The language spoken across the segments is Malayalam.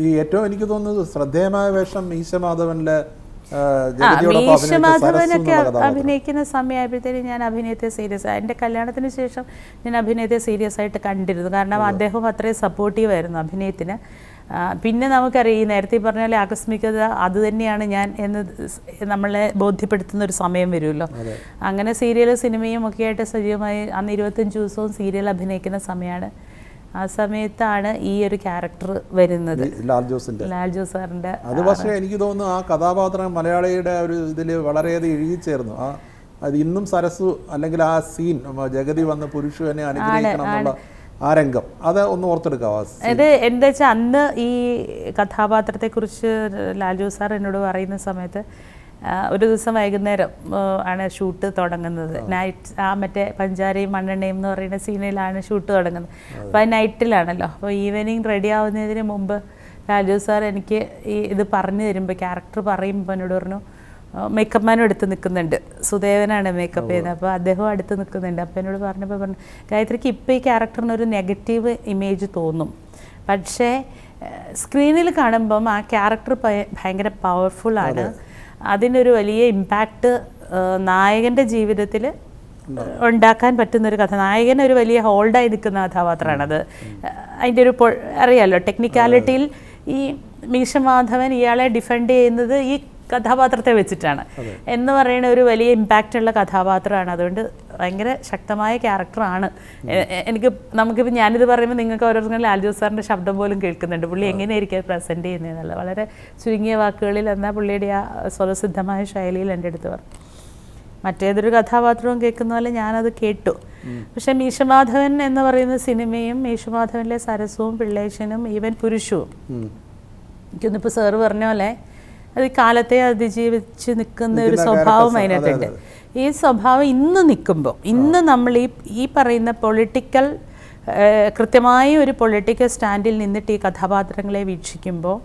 ഈ ഏറ്റവും എനിക്ക് തോന്നുന്നത് ശ്രദ്ധേയമായ വേഷം മീശ മാധവനിലെ ആ, ആ ജഗതിയോടൊപ്പം അഭിനയിച്ച സരസു മീശമാധവനൊക്കെ അഭിനയിക്കുന്ന സമയമായപ്പോഴത്തേനും ഞാൻ അഭിനയത്തെ സീരിയസ് ആയി. എന്റെ കല്യാണത്തിന് ശേഷം ഞാൻ അഭിനയത്തെ സീരിയസ് ആയിട്ട് കണ്ടിരുന്നു. കാരണം അദ്ദേഹം അത്രയും സപ്പോർട്ടീവ് ആയിരുന്നു അഭിനയത്തിന്. പിന്നെ നമുക്കറിയാം ഈ നേരത്തെ പറഞ്ഞാൽ ആകസ്മികത അത് തന്നെയാണ് ഞാൻ എന്ന് നമ്മളെ ബോധ്യപ്പെടുത്തുന്ന ഒരു സമയം വരുമല്ലോ. അങ്ങനെ സീരിയലും സിനിമയും ഒക്കെ ആയിട്ട് സജീവമായി അന്ന് ഇരുപത്തഞ്ച് ദിവസവും സീരിയൽ അഭിനയിക്കുന്ന സമയമാണ്. ആ സമയത്താണ് ഈ ഒരു ക്യാരക്ടർ വരുന്നത്. ലാൽ ജോസിന്റെ. ലാൽ ജോസ് സാറിന്റെ അത് പക്ഷേ എനിക്ക് തോന്നുന്നു ആ കഥാപാത്രം മലയാളിയുടെ ഒരു ഇതിൽ വളരെയധികം ഇഴുകിച്ചേർന്നു ആ അത് ഇന്നും സരസു അല്ലെങ്കിൽ ആ സീൻ ജഗതി വന്ന പുരുഷനെ അനുഗ്രഹിക്കണം എന്നുള്ള ആ രംഗം. അത് ഒന്ന് ഓർത്തെടുക്കാവോ അത് എന്താ വെച്ചാൽ അന്ന് ഈ കഥാപാത്രത്തെ കഥാപാത്രത്തെക്കുറിച്ച് ജോസ് സാർ എന്നോട് പറയുന്ന സമയത്ത് ഒരു ദിവസം വൈകുന്നേരം ആണ് ഷൂട്ട് തുടങ്ങുന്നത്. നൈറ്റ് ആ മറ്റേ പഞ്ചാരയും മണ്ണെണ്ണയും എന്ന് പറയുന്ന സീനിലാണ് ഷൂട്ട് തുടങ്ങുന്നത്. അപ്പോൾ അത് നൈറ്റിലാണല്ലോ അപ്പോൾ ഈവനിങ് റെഡി ആവുന്നതിന് മുമ്പ് രാജു സാർ എനിക്ക് ഈ ഇത് പറഞ്ഞു തരുമ്പോൾ ക്യാരക്ടർ പറയുമ്പോൾ എന്നോട് പറഞ്ഞു മേക്കപ്പ് മാനും അടുത്ത് നിൽക്കുന്നുണ്ട്. സുദേവനാണ് മേക്കപ്പ് ചെയ്യുന്നത്. അപ്പോൾ അദ്ദേഹം അടുത്ത് നിൽക്കുന്നുണ്ട്. അപ്പോൾ എന്നോട് പറഞ്ഞപ്പോൾ പറഞ്ഞു ഗായത്രിക്ക് ഇപ്പോൾ ഈ ക്യാരക്ടറിന് ഒരു നെഗറ്റീവ് ഇമേജ് തോന്നും. പക്ഷേ സ്ക്രീനിൽ കാണുമ്പം ആ ക്യാരക്ടർ ഭയങ്കര പവർഫുള്ളാണ് അതിനൊരു വലിയ ഇമ്പാക്റ്റ് നായകന്റെ ജീവിതത്തിൽ ഉണ്ടാക്കാൻ പറ്റുന്നൊരു കഥ. നായകൻ ഒരു വലിയ ഹോൾഡായി നിൽക്കുന്ന കഥാപാത്രമാണത്. അതിന്റെ ഒരു അറിയാലോ ടെക്നിക്കാലിറ്റിയിൽ ഈ മീശമാധവൻ ഇയാളെ ഡിഫെൻഡ് ചെയ്യുന്നത് ഈ കഥാപാത്രത്തെ വെച്ചിട്ടാണ്. എന്ന് പറയുന്ന ഒരു വലിയ ഇമ്പാക്റ്റ് ഉള്ള കഥാപാത്രമാണ്. അതുകൊണ്ട് ഭയങ്കര ശക്തമായ ക്യാരക്ടറാണ്. എനിക്ക് നമുക്കിപ്പോൾ ഞാനിത് പറയുമ്പോൾ നിങ്ങൾക്ക് ഓരോരുത്തരും ലാൽജോസ് സാറിന്റെ ശബ്ദം പോലും കേൾക്കുന്നുണ്ട്. പുള്ളി എങ്ങനെയായിരിക്കും പ്രസന്റ് ചെയ്യുന്നതെന്നല്ല. വളരെ ചുരുങ്ങിയ വാക്കുകളിൽ എന്നാൽ പുള്ളിയുടെ ആ സ്വതസിദ്ധമായ ശൈലിയിൽ എന്റെ അടുത്ത് പറഞ്ഞു. മറ്റേതൊരു കഥാപാത്രവും കേൾക്കുന്ന പോലെ ഞാനത് കേട്ടു. പക്ഷേ മീശമാധവൻ എന്ന് പറയുന്ന സിനിമയും മീശമാധവനിലെ സരസവും പിള്ളേശനും ഈവൻ പുരുഷവും. എനിക്കൊന്നിപ്പോൾ സാറ് പറഞ്ഞ പോലെ അത് കാലത്തെ അതിജീവിച്ച് നിൽക്കുന്ന ഒരു സ്വഭാവം അതിനകത്തുണ്ട്. അതെ, ഈ സ്വഭാവം ഇന്ന് നിൽക്കുമ്പോൾ ഇന്ന് നമ്മൾ ഈ ഈ പറയുന്ന പൊളിറ്റിക്കൽ കൃത്യമായ ഒരു പൊളിറ്റിക്കൽ സ്റ്റാൻഡിൽ നിന്നിട്ട് ഈ കഥാപാത്രങ്ങളെ വീക്ഷിക്കുമ്പോൾ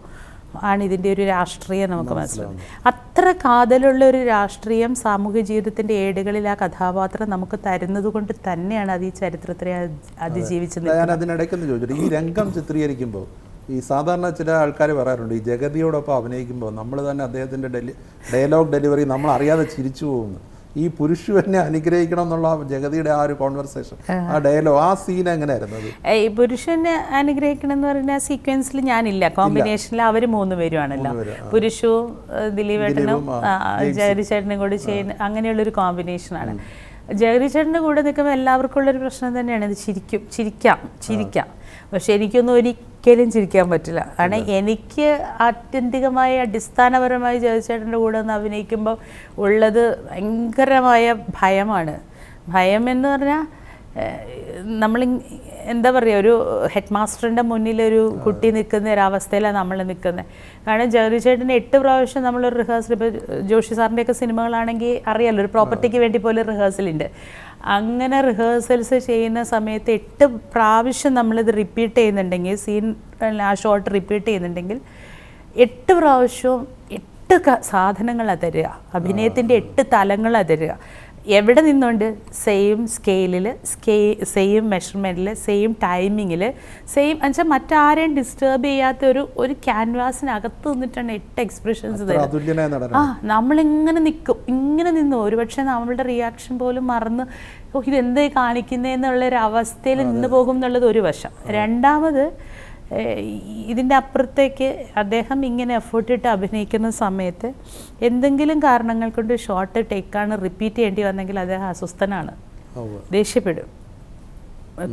ആണ് ഇതിന്റെ ഒരു രാഷ്ട്രീയം നമുക്ക് മനസ്സിലാവും അത്ര കാതലുള്ള ഒരു രാഷ്ട്രീയം സാമൂഹ്യ ജീവിതത്തിന്റെ ഏടുകളിൽ ആ കഥാപാത്രം നമുക്ക് തരുന്നത് കൊണ്ട് തന്നെയാണ് അത് ഈ ചരിത്രത്തെ അതിജീവിച്ചത് ഞാൻ അതിനിടയ്ക്കൊന്ന് ചോദിച്ചിട്ട് ഈ രംഗം ചിത്രീകരിക്കുമ്പോൾ ഈ സാധാരണ ചില ആൾക്കാർ പറയാറുണ്ട് ഈ ജഗതിയോടൊപ്പം അഭിനയിക്കുമ്പോൾ നമ്മൾ തന്നെ അദ്ദേഹത്തിന്റെ ഡെലി ഡയലോഗ് ഡെലിവറി നമ്മൾ അറിയാതെ ചിരിച്ചു പോകുന്നു. ഈ പുരുഷനെ അനുഗ്രഹിക്കണം എന്നുള്ള ജഗതിയുടെ ആ ഒരു കോൺവെർസേഷൻ ആ. ഡയലോ ആ സീൻ എങ്ങനെയായിരുന്നു ഈ പുരുഷനെ അനുഗ്രഹിക്കണം എന്ന് പറയുന്ന സീക്വൻസിൽ ഞാനില്ല. കോമ്പിനേഷനിൽ അവർ മൂന്ന് പേരുമാണല്ലോ പുരുഷവും ദിലീപ് ദിലീപേട്ടനും ചേട്ടനും കൂടി ചെയ്യുന്ന അങ്ങനെയുള്ളൊരു കോമ്പിനേഷനാണ് ജഗതി ചേട്ടന്റെ കൂടെ നിൽക്കുമ്പോൾ എല്ലാവർക്കും ഉള്ളൊരു പ്രശ്നം തന്നെയാണ്. ഇത് ചിരിക്കും ചിരിക്കാം ചിരിക്കാം. പക്ഷെ എനിക്കൊന്നും ഒരിക്കലും ചിരിക്കാൻ പറ്റില്ല. കാരണം എനിക്ക് ആത്യന്തികമായി അടിസ്ഥാനപരമായി ജഗതിച്ചേട്ടന്റെ കൂടെ ഒന്ന് അഭിനയിക്കുമ്പോൾ ഉള്ളത് ഭയങ്കരമായ ഭയമാണ്. ഭയം എന്ന് പറഞ്ഞാൽ നമ്മൾ എന്താ പറയുക ഒരു ഹെഡ് മാസ്റ്ററിന്റെ മുന്നിൽ ഒരു കുട്ടി നിൽക്കുന്ന ഒരവസ്ഥയിലാണ് നമ്മൾ നിൽക്കുന്നത് കാരണം ജഗതി ചേട്ടൻ എട്ട് പ്രാവശ്യം നമ്മളൊരു റിഹേഴ്സൽ ഇപ്പോൾ ജോഷി സാറിന്റെയൊക്കെ സിനിമകളാണെങ്കിൽ അറിയാലോ ഒരു പ്രോപ്പർട്ടിക്ക് വേണ്ടി പോലും റിഹേഴ്സലുണ്ട് അങ്ങനെ റിഹേഴ്സൽസ് ചെയ്യുന്ന സമയത്ത് എട്ട് പ്രാവശ്യം നമ്മളിത് റിപ്പീറ്റ് ചെയ്യുന്നുണ്ടെങ്കിൽ സീൻ ആ ഷോട്ട് റിപ്പീറ്റ് ചെയ്യുന്നുണ്ടെങ്കിൽ എട്ട് പ്രാവശ്യവും എട്ട് സാധനങ്ങളാണ് തരിക അഭിനയത്തിന്റെ എട്ട് തലങ്ങളാണ് തരിക എവിടെ നിന്നുകൊണ്ട് സെയിം സ്കെയിലിൽ സ്കെ സെയിം മെഷർമെന്റിൽ സെയിം ടൈമിങ്ങിൽ സെയിം എന്നുവെച്ചാൽ മറ്റാരെയും ഡിസ്റ്റേബ് ചെയ്യാത്ത ഒരു ഒരു ക്യാൻവാസിനകത്ത് നിന്നിട്ടാണ് എട്ട് എക്സ്പ്രഷൻസ് തരുന്നത് ആ നമ്മളിങ്ങനെ നിൽക്കും ഇങ്ങനെ നിന്ന്. ഒരുപക്ഷെ നമ്മളുടെ റിയാക്ഷൻ പോലും മറന്ന് ഓ ഇതെന്തേ കാണിക്കുന്നതെന്നുള്ള ഒരു അവസ്ഥയിൽ നിന്ന് പോകും എന്നുള്ളത് ഒരു വശം. രണ്ടാമത് ഇതിന്റെ അപ്പുറത്തേക്ക് അദ്ദേഹം ഇങ്ങനെ എഫേർട്ട് ഇട്ട് അഭിനയിക്കുന്ന സമയത്ത് എന്തെങ്കിലും കാരണങ്ങൾ കൊണ്ട് ഷോർട്ട് ടേക്കാണ് റിപ്പീറ്റ് ചെയ്യേണ്ടി വന്നെങ്കിൽ അദ്ദേഹം അസ്വസ്ഥനാണ്. ദേഷ്യപ്പെടും.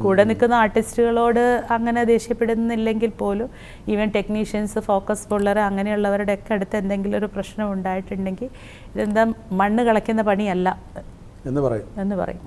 കൂടെ നിൽക്കുന്ന ആർട്ടിസ്റ്റുകളോട് അങ്ങനെ ദേഷ്യപ്പെടുന്നില്ലെങ്കിൽ പോലും ഈവൻ ടെക്നീഷ്യൻസ് ഫോക്കസ് പുള്ളർ അങ്ങനെയുള്ളവരുടെ ഒക്കെ അടുത്ത് എന്തെങ്കിലും ഒരു പ്രശ്നം ഉണ്ടായിട്ടുണ്ടെങ്കിൽ ഇതെന്താ മണ്ണ് കളയ്ക്കുന്ന പണിയല്ല. എന്ന് പറയും. എന്ന് പറയും.